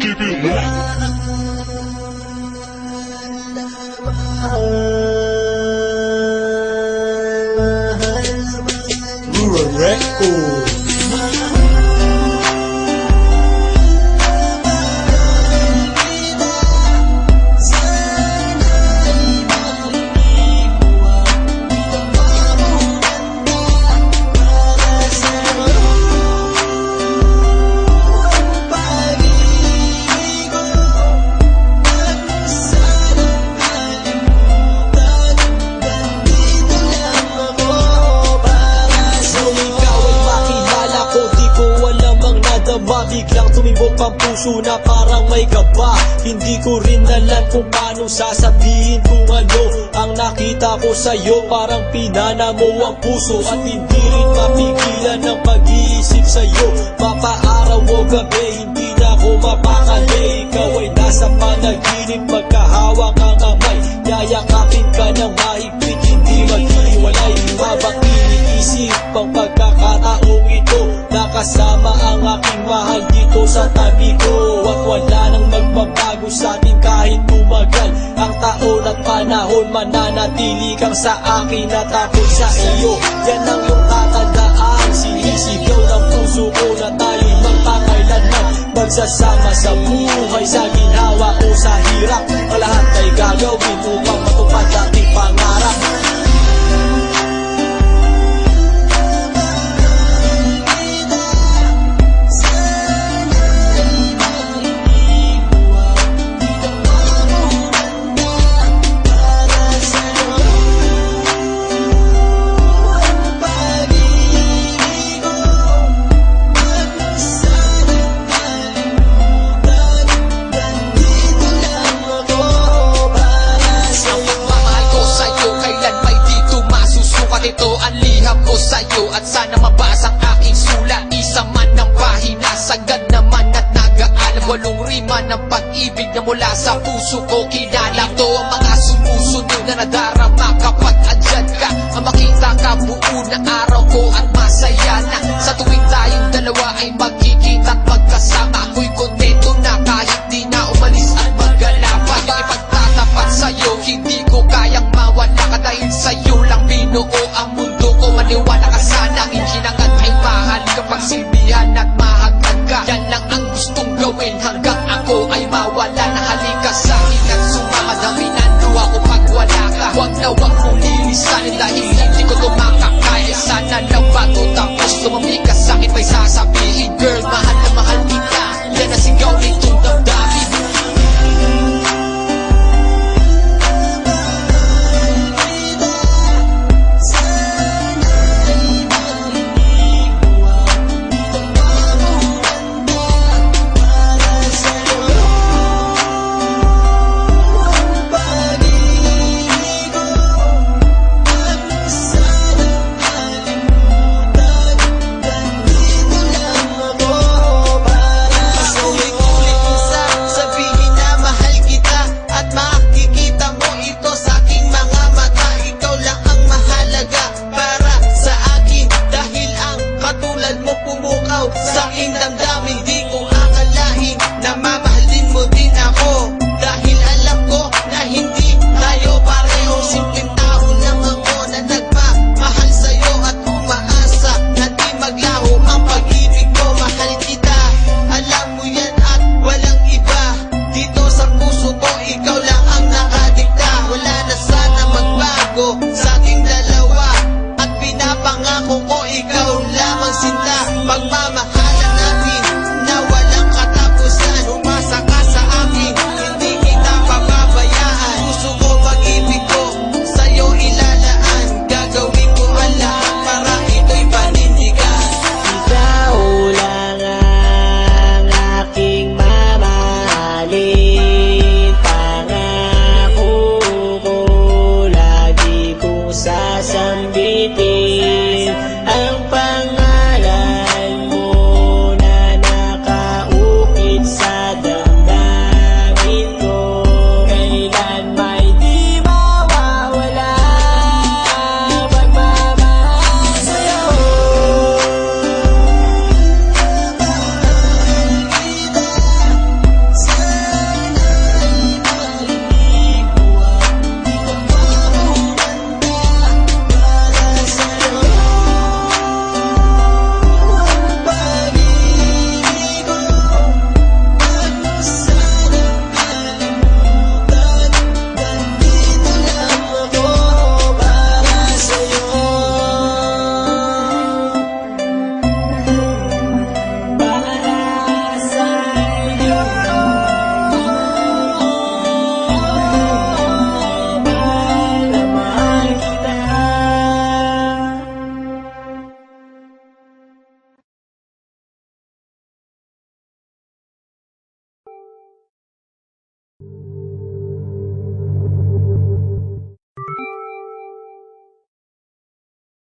Keep it low. Rural Record. Ang puso na parang may gaba. Hindi ko rin alam kung paano sasabihin kung ano Ang nakita ko sa'yo. Parang pinana mo ang puso At hindi rin mapigilan ang pag-iisip sa'yo. Mapaaraw o gabi Hindi na ako mapakali. Ikaw ay nasa panaginip Magkahawak sa tabi ko. At wala nang magbabago sa atin kahit tumagal Ang taon at panahon. Mananatili kang sa akin At ako sa iyo. Yan ang iyong tatandaan. Sinisigaw ng puso ko na tayo'y magpakailanman. Magsasama sa buhay Sa ginawa o sa hirap. Ang lahat ay gagawin upang ang liham ko sa'yo At sana mabasa ang aking sulat. Isa man ng pahina Sagad naman at nag-aalam. Walong rima ng pag-ibig na mula sa puso ko Kinala. Ito ang mga sumusunod na nadarama. Kapag andyan ka Ang makita ka buo na araw ko At masaya na. Sa tuwing tayong dalawa ay magkikita at magkasama